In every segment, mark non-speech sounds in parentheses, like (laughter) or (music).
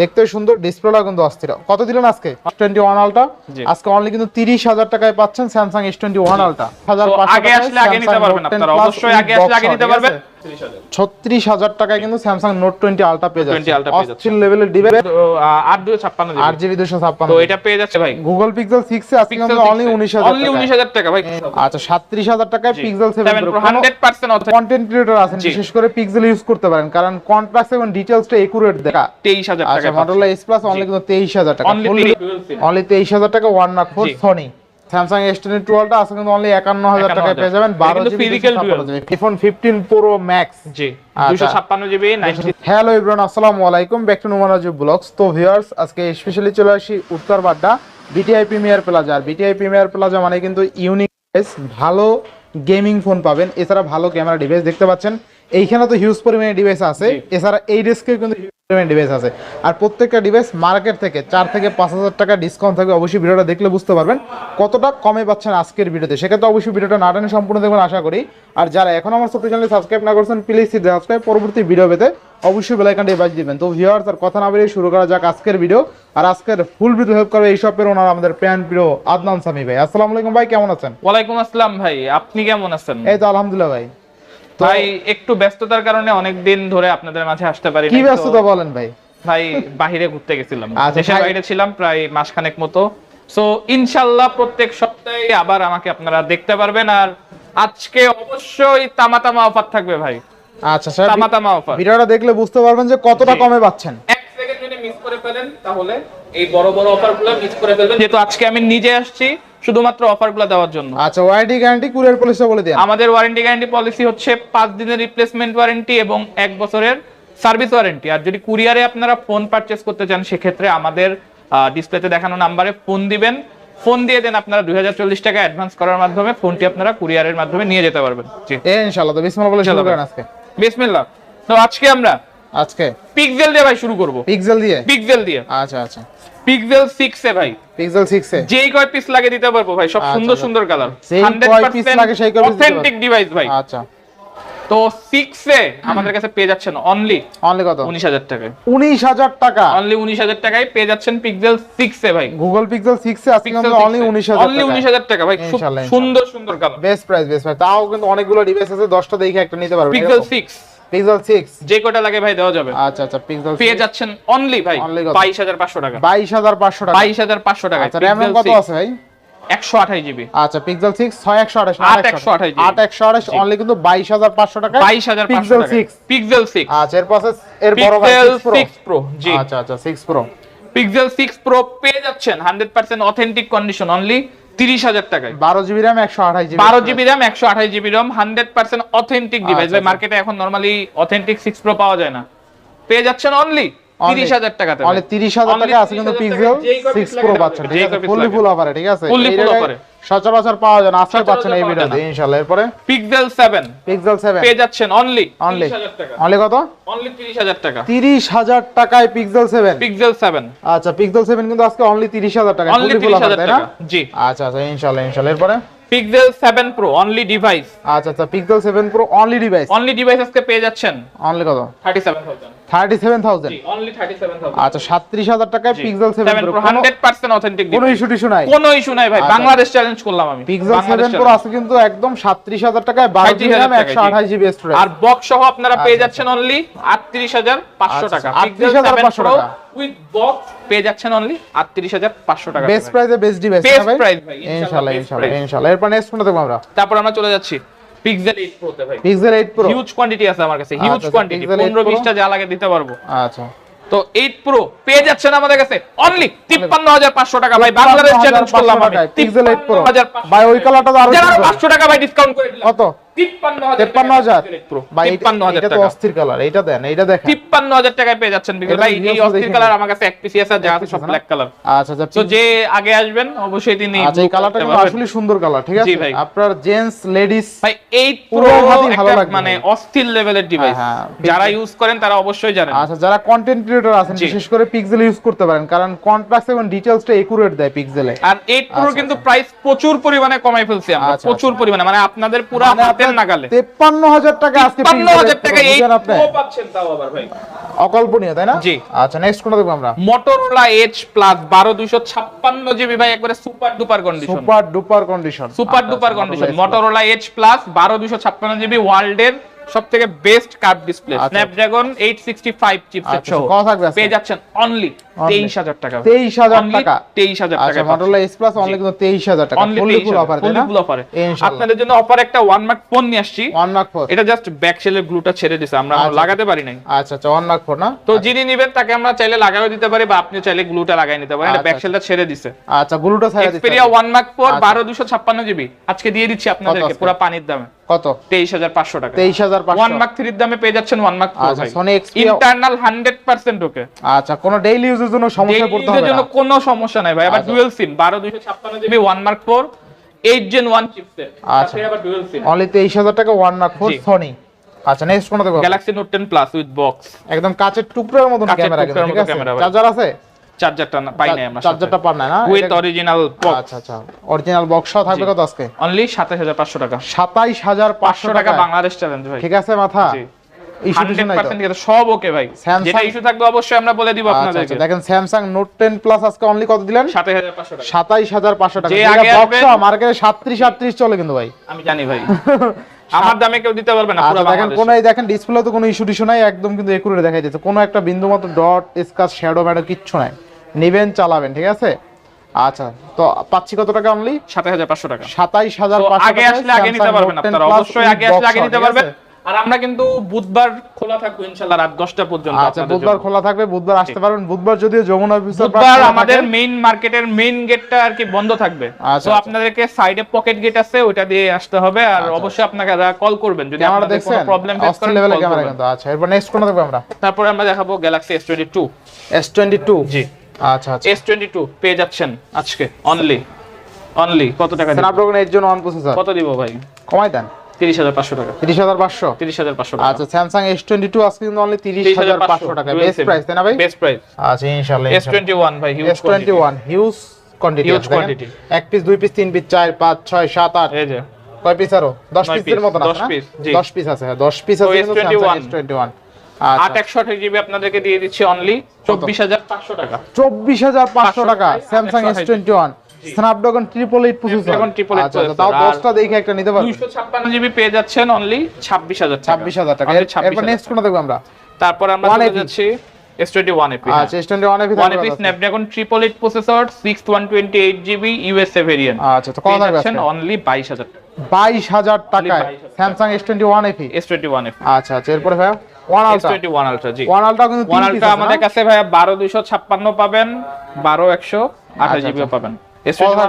দেখতে সুন্দর ডিসপ্লেটা কিন্তু অস্থির। কত দিলেন আজকে? টোয়েন্টি ওয়ান আলটা আজকে অনলি কিন্তু তিরিশ হাজার টাকায় পাচ্ছেন স্যামসাং এস টোয়েন্টি ওয়ান আলটা হাজার আগে আসলে আগে নিতে পারবেন অবশ্যই আগে আসলে আগে নিতে পারবেন। 30000 ছত্রিশ হাজার। টাকায় কিন্তু স্যামসাং নোট টোয়েন্টি আলটা পেয়ে 20 যাচ্ছে। লেভেলের ডিভাইস তো আট দুই ছাপ্পান্ন আট জিবি দুশো ছাপ্পান্ন তো এটা পেয়ে যাচ্ছে ভাই। গুগল পিক্সেল সিক্স আজকে কিন্তু অনলি উনিশ হাজার অনলি উনিশ হাজার টাকা ভাই। আচ্ছা সাতত্রিশ হাজার টাকায় Pixel seven hundred percent content creator আছেন বিশেষ করে পিক্সেল ইউজ করতে পারেন। কারণ কন্ট্রাক্ট এবং ডিটেইলসটা একুরেট দেখা তেইশ হাজার আচ্ছা টাকা মটোরোলা এস প্লাস অনলি কিন্তু তেইশ হাজার টাকা। অনলি তেইশ হাজার টাকা one Nord four. Sony Samsung S ten টুয়েলভটা আছে কিন্তু অনলি একান্ন হাজার 51,000 টাকায় পেয়ে যাবেন বারো। আইফোন ফিফটিন প্রো ম্যাক্স জি আচ্ছা। হ্যালো ইব্রান আসসালামু আলাইকুম। ব্যাক টু নুমানাজু ব্লগস তো ভিউয়ার্স আজকে স্পেশালি চলে আসি Uttar Badda BTI Premier Plaza আর বিটিআই প্রিমিয়ার প্লাজা মানে কিন্তু ইউনিক ভালো গেমিং ফোন পাবেন। এছাড়া ভালো ক্যামেরা ডিভাইস দেখতে পাচ্ছেন। এইখানে তো হিউজ পরিমাণে ডিভাইস আছে। এছাড়া এই ডেস্কে কিন্তু ডিভাইস আছে। আর প্রত্যেকটা ডিভাইস মার্কেট থেকে চার থেকে পাঁচ হাজার টাকা ডিসকাউন্ট থাকবে। অবশ্যই ভিডিওটা দেখলে বুঝতে পারবেন কতটা কমে পাচ্ছেন আজকের ভিডিওতে। সেক্ষেত্রে অবশ্যই ভিডিওটা না টেনে সম্পূর্ণ দেখবেন আশা করি। আর যারা এখন আমার ছোট্ট চ্যানেল সাবস্ক্রাইব না করছেন প্লিজ সাবস্ক্রাইব পরবর্তী ভিডিও পেতে অবশ্যই বেলাইকানটি বাজ দিবেন। তো ভিউয়ার্স আর কথা না বেরিয়ে শুরু করা যাক আজকের ভিডিও আর আজকের ফুল ভিডিও হেল্প করবে এই শপের ওনার আমাদের প্যান প্রিয় আদনান সামি ভাই। আসসালামু আলাইকুম ভাই কেমন আছেন? ওয়ালাইকুম আসসালাম ভাই আপনি কেমন আছেন? এই তো আলহামদুলিল্লাহ ভাই। ভাই একটু ব্যস্ততার কারণে অনেক দিন ধরে আপনাদের মাঝে আসতে পারি কি ব্যস্ততা বলেন ভাই? ভাই বাহিরে ঘুরতে গেছিলাম। আচ্ছা, দেশের বাইরে ছিলাম প্রায় মাসখানেক মতো। সো ইনশাল্লাহ প্রত্যেক সপ্তাহে আবার আমাকে আপনারা দেখতে পারবেন আর আজকে অবশ্যই তামা তামা অফার থাকবে ভাই। আচ্ছা স্যার তামা তামা অফার। ভিডিওটা দেখলে বুঝতে পারবেন যে কতটা কমে পাচ্ছেন। এক সেকেন্ড যদি মিস করে ফেলেন তাহলে এই বড় বড় অফারগুলো মিস করে ফেলবেন। যেহেতু আজকে আমি নিজে আসছি শুধুমাত্র অফারগুলো দেওয়ার জন্য। আচ্ছা ওয়ারেন্টি গ্যারান্টি কুরিয়ার পলিসিটা বলে দেন আমাদের ওয়ারেন্টি গ্যারান্টি পলিসি হচ্ছে পাঁচ দিনের রিপ্লেসমেন্ট ওয়ারেন্টি এবং এক বছরের সার্ভিস ওয়ারেন্টি আর যদি কুরিয়ারে আপনারা ফোন পারচেস করতে চান সেক্ষেত্রে আমাদের ডিসপ্লেতে দেখানো নাম্বারে ফোন দিবেন। ফোন দিয়ে দেন আপনারা দু হাজার চল্লিশ টাকা অ্যাডভান্স করার মাধ্যমে ফোনটি আপনারা কুরিয়ারের মাধ্যমে নিয়ে যেতে পারবেন। জি। এ ইনশাআল্লাহ তো বিসমিল্লাহ বলে শুরু করেন আজকে। বিসমিল্লাহ। তো আজকে আমরা আজকে। পিক্সেল দিয়ে ভাই শুরু করব। পিক্সেল দিয়ে? পিক্সেল দিয়ে। আচ্ছা আচ্ছা। পিক্সেল 6 এ ভাই। Pixel 6 a? যেই কয় পিস লাগে দিতে পারব ভাই সব আচ্ছা, সুন্দর আচ্ছা। সুন্দর কালার যেই কয় piece লাগে সেই কয় অথেন্টিক ডিভাইস ভাই। আচ্ছা। তো 6 এ আমাদের কাছে পেয়ে যাচ্ছেন অনলি অনলি কত? 19000 টাকায়। 19000 টাকা। অনলি 19000 টাকায় পেয়ে যাচ্ছেন পিক্সেল 6 এ ভাই। গুগল পিক্সেল 6 এ আজকে কিন্তু অনলি 19000 অনলি 19000 টাকা ভাই খুব সুন্দর সুন্দর colour best price best price তাও কিন্তু অনেকগুলো ডিভাইস আছে 10টা দেখে একটা নিতে পারবেন পিক্সেল 6 পিক্সেল 6 যে কটা লাগে ভাই দেওয়া যাবে। আচ্ছা আচ্ছা পিক্সেল পেয়ে যাচ্ছেন অনলি ভাই 22500 টাকা। 22500 টাকা। 22500 টাকা। আচ্ছা র‍্যাম কত আছে ভাই? 128 জিবি আচ্ছা পিক্সেল 6 6128 আট একশো আঠাশ জি। 8128 অনলি কিন্তু 22500 টাকা। 22500 পিক্সেল টাকা। 6 পিক্সেল 6 আচ্ছা এর প্রসেস এর বড় ভাই 6 প্রো 6 প্রো জি। আচ্ছা আচ্ছা 6 প্রো পিক্সেল 6 প্রো পেয়ে যাচ্ছেন। 100% অথেন্টিক কন্ডিশন অনলি 30000 টাকায়। 12 GB RAM 128 GB 12 GB RAM 128 GB ROM 100% authentic device আচ্ছা, ভাই মার্কেটে এখন নরমালি অথেন্টিক সিক্স প্রো পাওয়া যায় না। পেয়ে যাচ্ছেন অনলি হাজার 30000 টাকাতে অনলি 30000 টাকা আছে কিন্তু 30,000 পিক্সেল টাকায় যেই কয় piece 6 লাগে প্রো পাচ্ছেন ঠিক আছে? ফুললি ফুল অফারে ঠিক আছে? জায়গায় offer-এ। সচরাচর পাওয়া যায় না আজকে পাচ্ছেন এই ভিডিওতে ইনশাআল্লাহ এরপরে? পিক্সেল 7 পিক্সেল 7 পেয়ে যাচ্ছেন অনলি অনলি 30000 টাকা। অনলি কত? অনলি 30000 টাকা। 30000 টাকায় পিক্সেল 7 পিক্সেল 7 আচ্ছা পিক্সেল 7 কিন্তু আজকে অনলি 30000 টাকা অনলি ফুললি ফুল অফার 30000 তাই না? টাকা। জি। আচ্ছা আচ্ছা ইনশাআল্লাহ ইনশাআল্লাহ এরপরে? পিক্সেল 7 প্রো অনলি ডিভাইস আচ্ছা আচ্ছা Pixel 7 Pro only device only device আজকে পেয়ে যাচ্ছেন। অনলি কত? 37000 37000? জি অনলি 37000 আচ্ছা 37000 টাকায় পিক্সেল 7 7 প্রো প্রো 100% অথেন্টিক কোনো ইস্যু টিস্যু নাই? কোনো ইস্যু নাই ভাই আচ্ছা। বাংলাদেশ চ্যালেঞ্জ করলাম আমি। পিক্সেল 7 প্রো আছে কিন্তু একদম 37000 টাকায় 12 জিবি 37,000 RAM টাকায়, জি। 128 জিবি স্টোরেজ আর বক্স সহ আপনারা পেয়ে আচ্ছা, যাচ্ছেন অনলি 38500 আচ্ছা, টাকা। 38,500 টাকা। উইথ বক্স পেয়ে যাচ্ছেন অনলি 38500 টাকা। বেস্ট প্রাইসে বেস্ট ডিভাইস Best ভাই? price ভাই, ইনশাআল্লাহ ইনশাআল্লাহ, best ইনশাআল্লাহ price। এরপর নেক্সট কোনটা দেখব আমরা। তারপর আমরা চলে যাচ্ছি। পিক্সেল 8 প্রো তে ভাই। পিক্সেল 8 প্রো হিউজ কোয়ান্টিটি আছে আমার কাছে হিউজ কোয়ান্টিটি 15 20 টা যা লাগে দিতে পারব। আচ্ছা। তো 8 প্রো পেয়ে যাচ্ছেন আমাদের কাছে অনলি 53500 টাকা। ভাই বাংলাদেশ চ্যালেঞ্জ করলাম আমি। পিক্সেল 8 প্রো 53,500 ভাই ওই কালারটা তো আরও 500 টাকা ভাই ডিসকাউন্ট করে দিলাম। কত? 53000 53000 ভাই এটা- 53000 এটা তো টাকা। অস্থির কালার এইটা দেন এইটা দেখেন। 53000 টাকায় পেয়ে যাচ্ছেন বিকজ এটা ভাই video এই তো অস্থির দেখে কালার নিন। আমার কাছে এক পিসি আছে আর যা আছে সব না? ব্ল্যাক কালার আচ্ছা আচ্ছা তো যে আগে আসবেন অবশ্যই তিনি আচ্ছা এই কালারটা কিন্তু আসলে সুন্দর কালার ঠিক আছে? জি ভাই। আপনার জেন্টস লেডিস ভাই 8 পুরো প্রো হাতেই ভালো লাগবে। ভাই। অস্থির লেভেলের ডিভাইস যারা ইউজ করেন তারা অবশ্যই জানেন। আচ্ছা যারা কন্টেন্ট ক্রিয়েটর আছেন বিশেষ করে পিক্সেল ইউজ করতে পারেন কারণ কন্ট্রাস্ট এবং ডিটেইলসটা একুরেট দেয় পিক্সেলে আর 8 প্রো আচ্ছা, কিন্তু প্রাইস প্রচুর পরিমাণে কমাই ফেলছি আমরা আচ্ছা, প্রচুর পরিমাণে। মানে আপনাদের পুরো মানে হাতের হাতের নাগালে তেপ্পান্ন হাজার টাকা আজকে তিপ্পান্ন হাজার টাকা এই বুঝেন আপনি? Pro পাচ্ছেন তাও আবার ভাই। অকল্পনীয় তাই না? জি। আচ্ছা নেক্সট কোনটা দেখব আমরা? মোটরোলা এইচ প্লাস বারো দুইশো ছাপ্পান্ন জিবি ভাই একবারে super duper condition super duper condition super duper condition Motorola H plus বারো দুইশো ছাপ্পান্ন জিবি ওয়ার্ল্ডের সব থেকে বেস্ট কার্ভ ডিসপ্লে আচ্ছা। Snapdragon eight sixty five chipset আচ্ছা, সহ। কত থাকবে আজকে? পেয়ে যাচ্ছেন অনলি তেইশ হাজার টাকা। তেইশ হাজার টাকা। তেইশ হাজার আচ্ছা মডেল এস প্লাস অনলি কিন্তু তেইশ হাজার টাকা। অনলি ফুল অফার তাই ফুল অফারে আপনাদের জন্য অফার একটা ওয়ান মার্ক ফোন নিয়ে আসছি। ওয়ান মার্ক ফোর এটা জাস্ট ব্যাক সেলের গ্লুটা ছেড়ে দিছে আমরা আচ্ছা। লাগাতে পারি নাই। আচ্ছা ওয়ান মার্ক ফোর না? তো যিনি নিবেন তাকে আমরা চাইলে লাগাও দিতে পারি বা আপনি চাইলে গ্লুটা লাগাই নিতে পারেন। এটা ব্যাক সেলটা ছেড়ে দিছে। গুলুটা side Xperia one Mark four. বারো দুশো ছাপ্পান্ন জিবি আজকে দিয়ে দিচ্ছি আপনাদেরকে পুরো পানির দামে। কত? তেইশ হাজার পাঁচশো টাকা। তেইশ হাজার ওয়ান পাঁচশো মার্ক দামে পেয়ে যাচ্ছেন ওয়ান মার্ক আচ্ছা Sony Xperia internal hundred percent okay. আচ্ছা কোনো ডেইলি ইউজের জন্য সমস্যা পড়তে হবে জন্য না। কোনো সমস্যা নাই ভাই। আবার আচ্ছা। ডুয়েল সিম বারো দুইশো ছাপ্পান্ন GB one Mark four eight Gen one chipset আচ্ছা। আবার ডুয়েল সিম অনলি তেইশ হাজার টাকা ওয়ান মার্ক ফোর জি। আচ্ছা নেক্সট কোনটা দেখব Galaxy Note ten plus with box একদম কাচের টুকরোর কাচের ক্যামেরা ঠিক আছে? চার্জার আছে? চার্জারটা পাই নাই আমরা চার্জারটা পার না? উইথ অরিজিনাল বক্স আচ্ছা আচ্ছা। অরিজিনাল বক্সও থাকবে কত আজকে? অনলি সাতাশ হাজার পাঁচশো টাকা। সাতাইশ হাজার পাঁচশো পাঁচশো টাকা টাকা বাংলাদেশ চ্যালেঞ্জ ভাই। ঠিক আছে মাথা? সব ওকে ভাই। যেটা ইস্যু থাকবে অবশ্যই আমরা বলে দিব আচ্ছা, আপনাদেরকে। আচ্ছা, দেখেন স্যামসাং নোট টেন প্লাস আজকে অনলি কত দিলেন? সাতাশ হাজার পাঁচশো টাকা। সাতাইশ হাজার পাঁচশো টাকা। যেটা আগে box আসবে- সহ মার্কেটে সাতত্রিশ আটত্রিশ চলে কিন্তু ভাই। আমি জানি ভাই। (laughs) আমার দামে কেউ দিতে পারবে না পুরো আচ্ছা দেখেন কোনো এই দেখেন ডিসপ্লে তো কোনো ইস্যু টিস্যু নাই একদম কিন্তু একুরে দেখাই যাচ্ছে কোনো একটা বিন্দু মতো ডট স্কাচ শ্যাডো ম্যাডো কিচ্ছু নাই। নেবেন চালাবেন ঠিক আছে? আচ্ছা তো পাচ্ছি কত টাকা অনলি সাতাশ হাজার পাঁচশো টাকা। সাতাইশ হাজার পাঁচশো আগে আসলে আগে নিতে পারবেন আপনারা। অবশ্যই আগে আসলে আগে নিতে পারবেন আর আমরা কিন্তু বুধবার খোলা থাকব ইনশাআল্লাহ রাত দশটা পর্যন্ত আচ্ছা বুধবার খোলা থাকবে বুধবার আসতে পারবেন। বুধবার যদিও যমুনা অফিসার বুধবার আমাদের মেইন মার্কেটের মেইন গেটটা আর কি বন্ধ থাকবে। আচ্ছা, তো আচ্ছা। আপনাদেরকে সাইডে পকেট গেট আছে ওটা দিয়ে আসতে হবে। আর অবশ্যই আপনাকে কল করবেন যদি আপনাদের কোনো প্রবলেম ফেস করেন call ক্যামেরা কিন্তু আচ্ছা এরপর নেক্সট কোনটা দেখব আমরা? তারপরে আমরা দেখাবো Galaxy S twenty two S twenty two জি। আচ্ছা আচ্ছা। এস টোয়েন্টি টু পেয়ে যাচ্ছেন আজকে অনলি অনলি কত টাকা দিব? স্ন্যাপড্রাগন এর জন্য ওয়ান প্রসেসর কত দিব ভাই? কমাই দেন। তিরিশ হাজার পাঁচশো টাকা। তিরিশ হাজার পাঁচশো? তিরিশ হাজার পাঁচশো আচ্ছা স্যামসাং এস টোয়েন্টি টু আজকে কিন্তু অনলি তিরিশ হাজার পাঁচশো টাকা। বেস্ট প্রাইস তাই না ভাই? বেস্ট প্রাইস আচ্ছা ইনশাল্লাহ এস টোয়েন্টি ওয়ান ভাই S twenty one huge quantity Huge quantity। এক পিস দুই পিস তিন পিস চার পাঁচ ছয় সাত আট। এই যে। কয় পিস আরও? দশ পিসের দশ। দশ পিস আছে হ্যাঁ দশ পিস তো আছে কিন্তু S21 Samsung S twenty one আট আচ্ছা একশো আঠাশ জিবি আপনাদেরকে দিয়ে দিচ্ছি অনলি চব্বিশ হাজার পাঁচশো টাকা। চব্বিশ হাজার পাঁচশো টাকা Samsung S twenty one Snapdragon triple eight processor Snapdragon 888 আচ্ছা আচ্ছা, তাও processor, দেখে একটা নিতে পারবেন। দুইশো ছাপ্পান্ন জিবি পেয়ে যাচ্ছেন অনলি টাকা। Only এর- 26,000 এরপর নেক্সট কোনটা দেখব আমরা? তারপর আমরা চলে যাচ্ছি এস টোয়েন্টি ওয়ান এপি আচ্ছা S twenty one one AP Snapdragon triple eight processor one GB USA variant আচ্ছা তো কত অনলি টাকায়। Samsung S twenty one FE S twenty AP আচ্ছা আচ্ছা এরপরে ভাই one Ultra twenty one Ultra জি। One Ultra কিন্তু ওয়ান আলট্রা আমাদের কাছে ভাইয়া বারো দুইশো ছাপ্পান্ন পাবেন বারো একশো আঠাশ আচ্ছা, জিবিও আচ্ছা। পাবেন।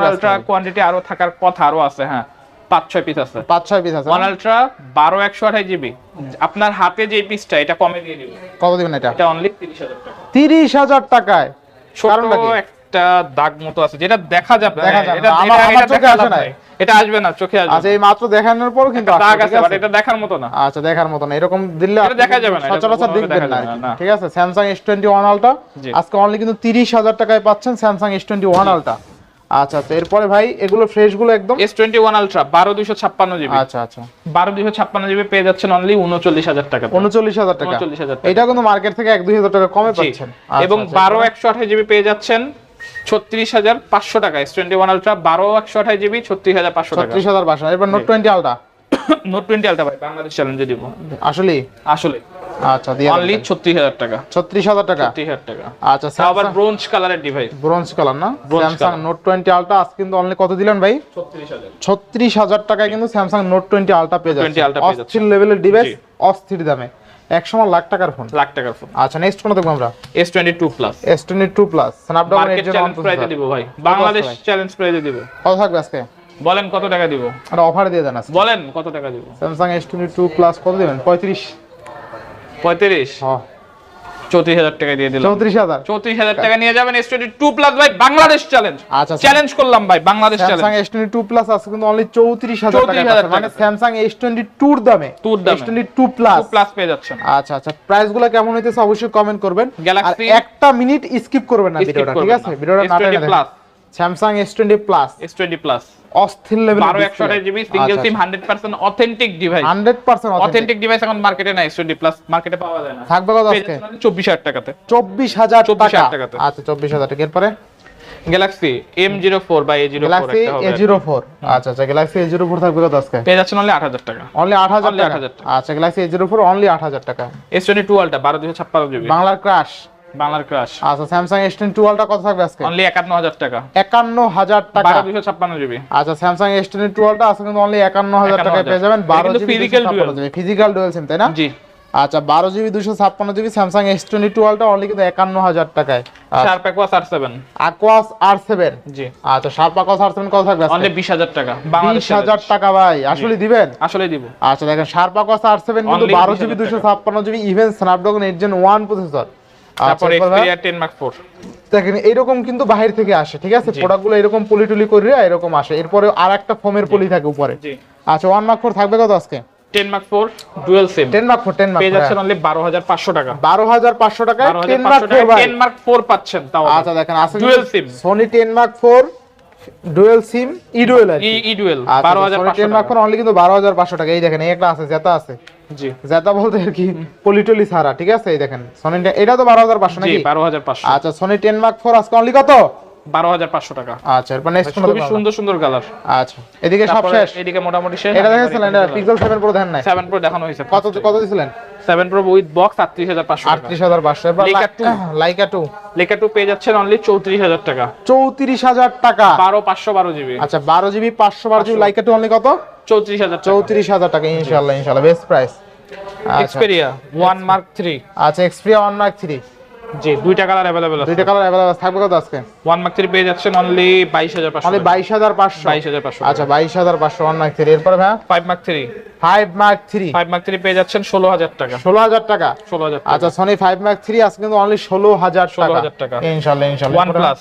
আলট্রা কোয়ান্টিটি আরও থাকার কথা আরও আছে হ্যাঁ। পাঁচ ছয় পিস আছে। পাঁচ ছয় পিস আছে ওয়ান আলট্রা বারো একশো আঠাশ জিবি আপনার হাতে যে পিসটা এটা কমে দিয়ে দিব কত দিবেন এটা? এটা অনলি তিরিশ হাজার টাকা। তিরিশ হাজার টাকায়? একটা দাগ মতো আছে যেটা দেখা যাবে। এটা আসবে না চোখে আসবে আচ্ছা এই মাত্র দেখানোর পরও কিন্তু দাগ আছে বাট এটা দেখার মতো না। আচ্ছা দেখার মতো না। এরকম দিলে এটা দেখা যাবে না, সচরাচর দেখবেন। ঠিক আছে? স্যামসাং এস টোয়েন্টি আলটা আজকে অনলি কিন্তু তিরিশ হাজার টাকায় পাচ্ছেন স্যামসাং এস টোয়েন্টি ওয়ান আলটা আচ্ছা আচ্ছা। এরপরে ভাই এগুলো ফ্রেশগুলো একদম? এস টোয়েন্টি ওয়ান আলট্রা বারো দুইশো ছাপ্পান্ন জিবি। আচ্ছা আচ্ছা। বারো দুইশো ছাপ্পান্ন জিবি পেয়ে যাচ্ছেন অনলি উনচল্লিশ হাজার টাকা উনচল্লিশ হাজার টাকা। উনচল্লিশ হাজার টাকা। এটা কিন্তু মার্কেট থেকে এক দুই হাজার টাকা কমে। পাচ্ছেন। আচ্ছা, এবং আচ্ছা, বারো এরপরে? একশো আঠাশ জিবি পেয়ে যাচ্ছেন ছত্রিশ হাজার পাঁচশো টাকা। এস টোয়েন্টি ওয়ান আলট্রা বারো একশো আঠাশ জিবি ছত্রিশ হাজার পাঁচশো টাকা। ছত্রিশ হাজার পাঁচশো এরপর Note twenty Ultra Note twenty Ultra ভাই বাংলাদেশ চ্যালেঞ্জে দিব আসলে আসলে আচ্ছা দিয়ে অনলি ছত্রিশ হাজার টাকা। ছত্রিশ হাজার টাকা? ছত্রিশ হাজার টাকা। আচ্ছা আবার ব্রোঞ্জ কালারের ডিভাইস ব্রোঞ্জ কালার না? স্যামসাং নোট টোয়েন্টি আলটা আজ কিন্তু অনলি কত দিলেন ভাই? ছত্রিশ হাজার। ছত্রিশ হাজার টাকায় কিন্তু স্যামসাং নোট টোয়েন্টি আলটা পেয়ে 20 যাচ্ছে। অস্থির লেভেলের ডিভাইস অস্থির দামে। এক সময় লাখ টাকার ফোন লাখ টাকার ফোন আচ্ছা নেক্সট কোন দেখব আমরা। S twenty two plus S twenty two plus Snapdragon eight challenge প্রাইজে দিব ভাই। বাংলাদেশ চ্যালেঞ্জ প্রাইজে দিব। কত থাকবে আজকে? বলেন কত টাকা দিব? একটা অফার দিয়ে দেন বলেন কত টাকা দিব? Samsung S twenty two plus কত দিবেন? পঁয়ত্রিশ। পঁয়ত্রিশ। হ্যাঁ। চৌত্রিশ হাজার টাকা দিয়ে দিলাম। চৌত্রিশ হাজার। চৌত্রিশ হাজার টাকা নিয়ে যাবেন এস টোয়েন্টি টু প্লাস ভাই বাংলাদেশ চ্যালেঞ্জ আচ্ছা চ্যালেঞ্জ করলাম ভাই Bangladesh challenge S twenty two plus আছে কিন্তু অনলি চৌত্রিশ হাজার টাকা। মানে স্যামসাং এস টোয়েন্টি টুর দামে। টুর দামে। S twenty two plus plus পেয়ে যাচ্ছেন। আচ্ছা আচ্ছা। প্রাইসগুলো কেমন হইতেছে অবশ্যই কমেন্ট করবেন। আর একটা মিনিট স্কিপ করবেন না ভিডিওটা ঠিক আছে? ভিডিওটা না plus Samsung S twenty plus S twenty plus অস্থির লেভেল বারো একশো আঠাশ GB single SIM hundred percent authentic device hundred percent authentic device এখন মার্কেটে নাই এস টোয়েন্টি প্লাস মার্কেটে পাওয়া যায় না। থাকবে কত আজকে? চব্বিশ হাজার টাকাতে। চব্বিশ হাজার 24,000 টাকা টাকাতে। আচ্ছা চব্বিশ হাজার টাকা। এরপরে? গ্যালাক্সি এম জিরো ফোর বা A zero Galaxy A zero four আচ্ছা আচ্ছা গ্যালাক্সি এ জিরো ফোর থাকবে কত আজকে? পেয়ে যাচ্ছেন অনলি আট হাজার টাকা। অনলি আট হাজার 8,000 টাকা। আচ্ছা Galaxy A zero four only আট হাজার টাকা। এস টোয়েন্টি টুয়েলভটা বারো দুশো ছাপ্পান্ন জিবি বাংলার ক্রাশ বাংলার ক্রাশ আচ্ছা স্যামসাং এস টেন টুয়েলভটা কত থাকবে আজকে? অনলি একান্ন হাজার টাকা। একান্ন হাজার টাকা। বারো দুশো ছাপ্পান্ন জিবি আচ্ছা স্যামসাং এস টেন টুয়েলভটা আজকে কিন্তু অনলি একান্ন হাজার 51,000 টাকায় পেয়ে যাবেন। এটা বারো কিন্তু GB physical dual। Physical dual SIM তাই না? জি। আচ্ছা বারো জিবি দুশো ছাপ্পান্ন জিবি স্যামসাং এস টোয়েন্টি টুয়েলভটা অনলি কিন্তু একান্ন হাজার টাকায়। Sharp Aquos R seven Aquos R seven জি। আচ্ছা শার্প আকোয়াস আর সেভেন কত থাকবে অনলি বিশ হাজার টাকা বিশ হাজার টাকা ভাই আসলে দিবেন? আসলে দিব। আচ্ছা দেখেন শার্প আকোয়াস আর সেভেন কিন্তু বারো জিবি দুশো। ছাপ্পান্ন GB even Snapdragon eight gen one processor তারপর এক্সপেরিয়া টেন মার্ক ফোর দেখেন এইরকম কিন্তু বাহির থেকে আসে ঠিক আছে? প্রোডাক্টগুলো এরকম পলি টুলি করে এরকম আসে। এরপরে আর একটা ফোমের পলি থাকে উপরে। জি। আচ্ছা ওয়ান মার্ক ফোর থাকবে কত আজকে? Ten Mark four dual SIM ten Mark four ten Mark পেয়ে যাচ্ছেন অনলি বারো হাজার পাঁচশো টাকা। বারো হাজার পাঁচশো হাজার টেন মার্ক টাকা টেন মার্ক ফোর পাচ্ছেন তাও আচ্ছা দেখেন আছে Dual SIM। Sony ten Mark four dual SIM ই ডুয়েল আর ই ডুয়েল আচ্ছা, বারো হাজার পাঁচশো টেন মার্ক ফোর অনলি কিন্তু বারো হাজার পাঁচশো টাকা। এই দেখেন এই একটা আছে জেতা আছে। জি। জেতা বলতে আর কি পলিটলি ছাড়া ঠিক আছে? এই দেখেন সোনি এটা তো বারো হাজার পাঁচশো জি নাকি? আচ্ছা সোনি মার্ক ফোর আজকে অনলি কত? বারো হাজার পাঁচশো টাকা। আচ্ছা এরপর নেক্সট খুবই সুন্দর সুন্দর কালার আচ্ছা এদিকে সব শেষ? এদিকে মোটামুটি শেষ। এটা দেখেছিলেন এটা পিক্সেল সেভেন প্রো দেন নাই? সেভেন প্রো দেখানো হয়েছে। কত কত দিছিলেন? সেভেন প্রো উইথ বক্স টাকা। এরপর। লাইকা পেয়ে যাচ্ছেন অনলি চৌত্রিশ হাজার টাকা। চৌত্রিশ হাজার টাকা। বারো পাঁচশো বারো জিবি আচ্ছা বারো জিবি পাঁচশো বারো জিবি লাইকা টু অনলি কত? চৌত্রিশ হাজার চৌত্রিশ হাজার টাকা ইনশাল্লাহ ইনশাল্লাহ best price Xperia one Mark three আচ্ছা এক্সপ্রিয়া ওয়ান মার্ক থ্রি জি দুইটা কালার অ্যাভেলেবেল আছে। দুইটা কালার অ্যাভেলেবল থাকবে কত আজকে? ওয়ান মার্ক থ্রি পেয়ে যাচ্ছেন অনলি বাইশ হাজার পাঁচশো অনলি বাইশ হাজার পাঁচশো। বাইশ হাজার পাঁচশো আচ্ছা বাইশ হাজার পাঁচশো ওয়ান মার্ক থ্রি এরপরে ভাই five Mark three five Mark three five Mark three পেয়ে যাচ্ছেন ষোলো হাজার টাকা। ষোলো হাজার টাকা? ষোলো হাজার আচ্ছা সোনি ফাইভ মার্ক থ্রি আজকে কিন্তু অনলি ষোলো হাজার 16,000 টাকা। ইনশাল্লাহ ইনশাল্লাহ OnePlus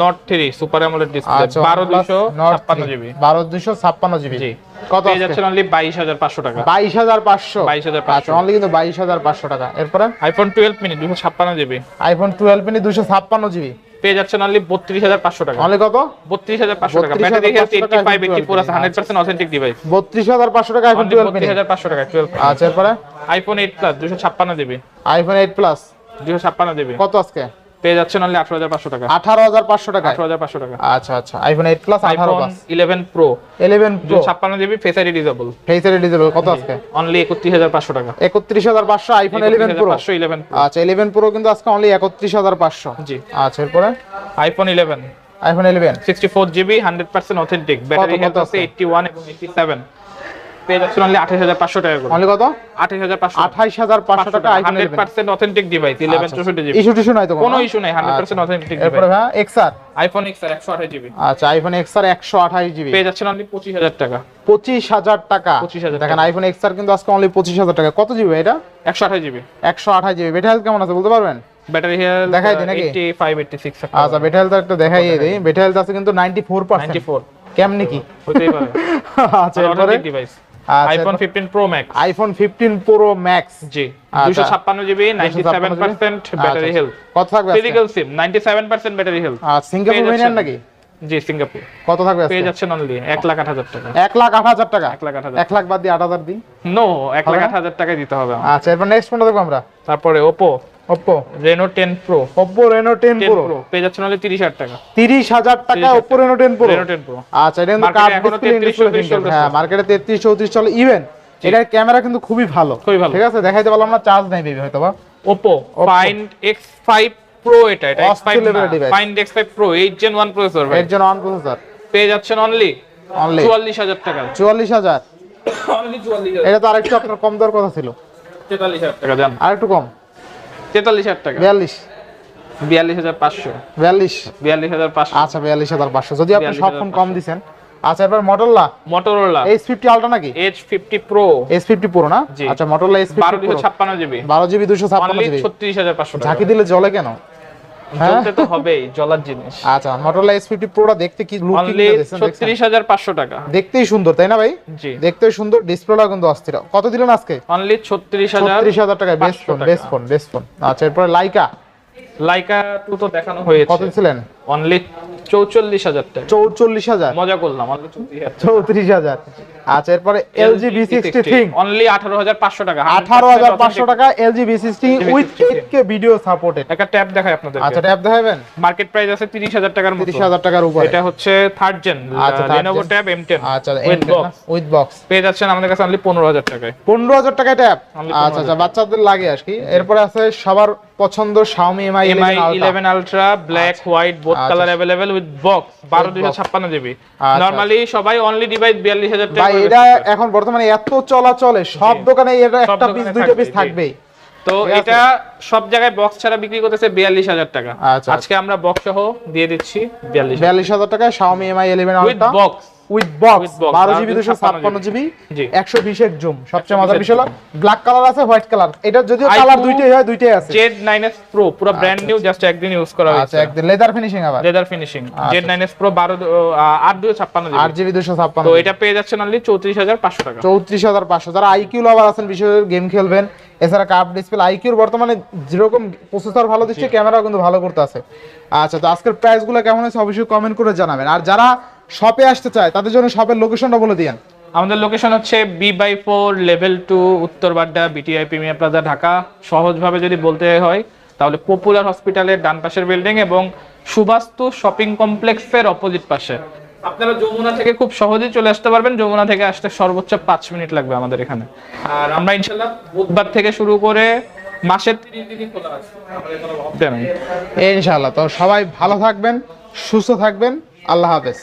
Nord three super AMOLED display আচ্ছা বারো দুশো ছাপ্পান্ন জিবি বারো দুশো ছাপ্পান্ন জিবি জি। কত পেয়ে যাচ্ছেন অনলি বাইশ হাজার পাঁচশো টাকা। বাইশ হাজার পাঁচশো। 22,500 আচ্ছা অনলি কিন্তু বাইশ হাজার পাঁচশো টাকা। এরপরে? আইফোন টুয়েলভ মিনি দুশো ছাপ্পান্ন জিবি আইফোন টুয়েলভ মিনি দুশো ছাপ্পান্ন জিবি পেয়ে যাচ্ছেন অনলি বত্রিশ হাজার পাঁচশো টাকা। অনলি কত? বত্রিশ হাজার পাঁচশো টাকা। ব্যাটারি হেলথ এইটটি টাকা ফাইভ iPhone এইটটি ফোর 12 আছে হান্ড্রেড পার্সেন্ট অথেন্টিক ডিভাইস বত্রিশ হাজার পাঁচশো টাকা আইফোন টুয়েলভ মিনি বত্রিশ হাজার পাঁচশো টাকা টুয়েলভ আচ্ছা এরপরে? আইফোন এইট প্লাস দুশো ছাপ্পান্ন জিবি আইফোন এইট প্লাস দুশো ছাপ্পান্ন জিবি কত আজকে? পেয়ে যাচ্ছেন অনলি আঠারো হাজার পাঁচশো টাকা। আঠারো হাজার পাঁচশো টাকা? আঠারো হাজার পাঁচশো টাকা। আচ্ছা আচ্ছা। আইফোন এইট প্লাস আঠারো iPhone plus eleven Pro eleven Pro দুশো ছাপ্পান্ন GB face ID disable face ID disable কত আজকে? অনলি একত্রিশ হাজার পাঁচশো টাকা। একত্রিশ হাজার পাঁচশো আইফোন ইলেভেন প্রো পাঁচশো ইলেভেন আচ্ছা ইলেভেন প্রো কিন্তু আজকে অনলি একত্রিশ হাজার পাঁচশো। জি। আচ্ছা এরপরে? IPhone eleven iPhone eleven sixty four GB hundred percent authentic battery health আছে আছে? এইটটি ওয়ান এবং এইটটি সেভেন পেয়ে যাচ্ছেন অনলি আঠাশ হাজার পাঁচশো টাকা করে। অনলি কত? আঠাশ হাজার পাঁচশো। আঠাইশ হাজার পাঁচশো টাকা iPhone hundred eleven percent authentic device eleven চৌষট্টি জিবি ইস্যু টিস্যু নাই তো কোনো? ইস্যু নাই হান্ড্রেড পার্সেন্ট অথেন্টিক ডিভাইস ভাই এক্সআর আইফোন এক্স একশো আঠাশ জিবি আচ্ছা আইফোন এক্সআর একশো আঠাইশ জিবি পেয়ে যাচ্ছেন অনলি পঁচিশ হাজার টাকা। পঁচিশ হাজার টাকা। 25,000 দেখেন আইফোন এক্সআর কিন্তু আজকে অনলি পঁচিশ হাজার টাকা। কত জিবি এটা? একশো আঠাশ জিবি একশো আঠাশ জিবি বেটা হেলথ কেমন আছে বলতে পারবেন? ব্যাটারি হেলথ দেখাই নাকি? আচ্ছা হেলথ একটু দেখাই দিই হেলথ আছে কিন্তু কেমনি কি? হতেই পারে। আচ্ছা এরপরে? Device iPhone fifteen Pro Max iPhone fifteen Pro Max জি আচ্ছা। দুশো ছাপ্পান্ন GB ninety seven 256 percent battery health কত থাকবে? Physical SIM ninety seven percent battery health আর সিঙ্গাপুর ভেরিয়েন্ট নাকি? জি সিঙ্গাপুর কত থাকবে পেয়ে যাচ্ছেন অনলি এক লাখ আট হাজার টাকা। এক লাখ আট হাজার টাকা? এক লাখ আট হাজার এক লাখ বাদ দিয়ে আট হাজার দিই? নো এক লাখ হবে না? আট হাজার টাকা দিতে হবে আচ্ছা এরপর নেক্সট ফোনটা দেখব আমরা। তারপরে Oppo ten Pro Oppo Reno ten ten Pro Pro পেয়ে যাচ্ছেন তিরিশ হাজার টাকা। তিরিশ হাজার টাকা 30,000 Oppo Reno ten Pro Reno ten Pro আচ্ছা এটা কিন্তু কার্ড ডিসপ্লে 33, 34। হ্যাঁ মার্কেটে তেত্রিশ চৌত্রিশ চলে ইভেন এটার ক্যামেরা কিন্তু খুবই ভালো। খুবই ভালো। ঠিক আছে দেখাইতে পারলাম না চার্জ নেই বেবি হয়তো বা ফাইন্ড এক্স ফাইভ প্রো এটা এটা X five Hostile level device। Find X five eight Gen one processor ভাই। এর জন্য অন প্রসেসর পেয়ে যাচ্ছেন অনলি অনলি চুয়াল্লিশ হাজার টাকা। চুয়াল্লিশ হাজার। (coughs) অনলি চুয়াল্লিশ এটা তো আরেকটু আপনার কম দর কথা ছিল। টাকা জান। আরেকটু কম। তেতাল্লিশ হাজার টাকা। বিয়াল্লিশ। বিয়াল্লিশ হাজার পাঁচশো। বিয়াল্লিশ। বিয়াল্লিশ হাজার পাঁচশো। আচ্ছা বিয়াল্লিশ হাজার পাঁচশো। যদি আপনি সব ফোন কম দিচ্ছেন আচ্ছা এবার Motorola Motorola H fifty Ultra নাকি? H fifty Pro S fifty Pro না? আচ্ছা মটোরলা এস বারো দুশো ছাপ্পান্ন জিবি বারো জিবি দুশো ছাপ্পান্ন জিবি ছত্রিশ হাজার পাঁচশো ঝাঁকি দিলে জলে কেন? জ্বলতে তো হবেই জলার জিনিস। আচ্ছা মটোরলা প্রোটা দেখতে কি লুক টাকা। দেখতেই সুন্দর তাই না ভাই? জি। দেখতেই সুন্দর ডিসপ্লেটা কিন্তু অস্থির। কত দিলেন আজকে? অনলি ছত্রিশ হাজার ছত্রিশ হাজার টাকা best 500 phone. Best phone best phone আচ্ছা এরপরে লাইকা লাইকা টু তো দেখানো হয়েছে। কত ছিলেন অনলি চৌচল্লিশ হাজার টাকা। চৌচল্লিশ হাজার? মজা করলাম চৌত্রিশ হাজার। আচ্ছা এরপরে LG B sixty three only আঠারো হাজার পাঁচশো টাকা। আঠারো হাজার পাঁচশো টাকা LG B sixty with eight K video supported একটা ট্যাব দেখায় আপনাদের আচ্ছা ট্যাব দেখাবেন? মার্কেট প্রাইস আছে তিরিশ হাজার টাকার তিরিশ হাজার টাকার উপরে। এটা হচ্ছে third Gen Lenovo tab M ten আচ্ছা উইথ বক্স উইথ বক্স পেয়ে যাচ্ছেন আমাদের কাছে অনলি পনেরো হাজার টাকায়। পনেরো হাজার টাকায় ট্যাব? আচ্ছা আচ্ছা বাচ্চাদের লাগে আর কি। এরপরে আছে সবার পছন্দ Xiaomi Mi Mi eleven Ultra black white both আচ্ছা। কালার উইথ বক্স জিবি আচ্ছা। সবাই অনলি ডিভাইস বিয়াল্লিশ হাজার টাকা ভাই এটা এখন বর্তমানে এত চলাচলে সব দোকানে এটা একটা পিস পিস থাকবে, থাকবেই। তো এটা সব জায়গায় বক্স ছাড়া বিক্রি করতেছে বিয়াল্লিশ হাজার টাকা। আচ্ছা। আজকে আমরা বক্স সহ দিয়ে দিচ্ছি বিয়াল্লিশ হাজার টাকায় Xiaomi Mi eleven box with box With box, বারো বারো জিবি দুশো দুশো ছাপ্পান্ন জিবি জি। একশো জুম সবচেয়ে মজার বিষয় হলো ব্ল্যাক কালার আছে হোয়াইট কালার এটা যদিও কালার দুইটাই হয় দুইটাই আছে। জেড নাইন পুরো ব্র্যান্ড নিউ জাস্ট একদিন ইউজ করা আচ্ছা হয়েছে। লেদার ফিনিশিং আবার? Leather finishing Z nine S Pro বারো দু- আহ, আট দুশো ছাপ্পান্ন আট জিবি জিবি দুশো ছাপ্পান্ন তো এটা পেয়ে যাচ্ছেন অনলি চৌত্রিশ হাজার পাঁচশো টাকা। চৌত্রিশ হাজার পাঁচশো। যারা লাভার আছেন বিশেষ গেম খেলবেন এছাড়া কাপ ডিসপ্লে আইকিউর বর্তমানে যেরকম প্রসেসর ভালো দিচ্ছে ক্যামেরাও কিন্তু ভালো করতে আছে। আচ্ছা তো আজকের প্রাইসগুলো কেমন হয়েছে অবশ্যই কমেন্ট করে জানাবেন। আর যারা শপে আসতে চায় তাদের জন্য শপের লোকেশনটা বলে দিয়েন। আমাদের লোকেশন হচ্ছে B by four level two উত্তর Badda BTI Premier Plaza Dhaka. সহজভাবে যদি বলতে হয় তাহলে পপুলার হসপিটালের ডান পাশের বিল্ডিং এবং সুবাস্তু শপিং কমপ্লেক্সের অপোজিট পাশে। আপনারা যমুনা থেকে খুব সহজেই চলে আসতে পারবেন। যমুনা থেকে আসতে সর্বোচ্চ পাঁচ মিনিট লাগবে আমাদের এখানে। আর আমরা ইনশাল্লাহ বুধবার থেকে শুরু করে মাসের তিরিশ দিনই খোলা আছে। ইনশাআল্লাহ। তো সবাই ভালো থাকবেন সুস্থ থাকবেন। আল্লাহ হাফেজ।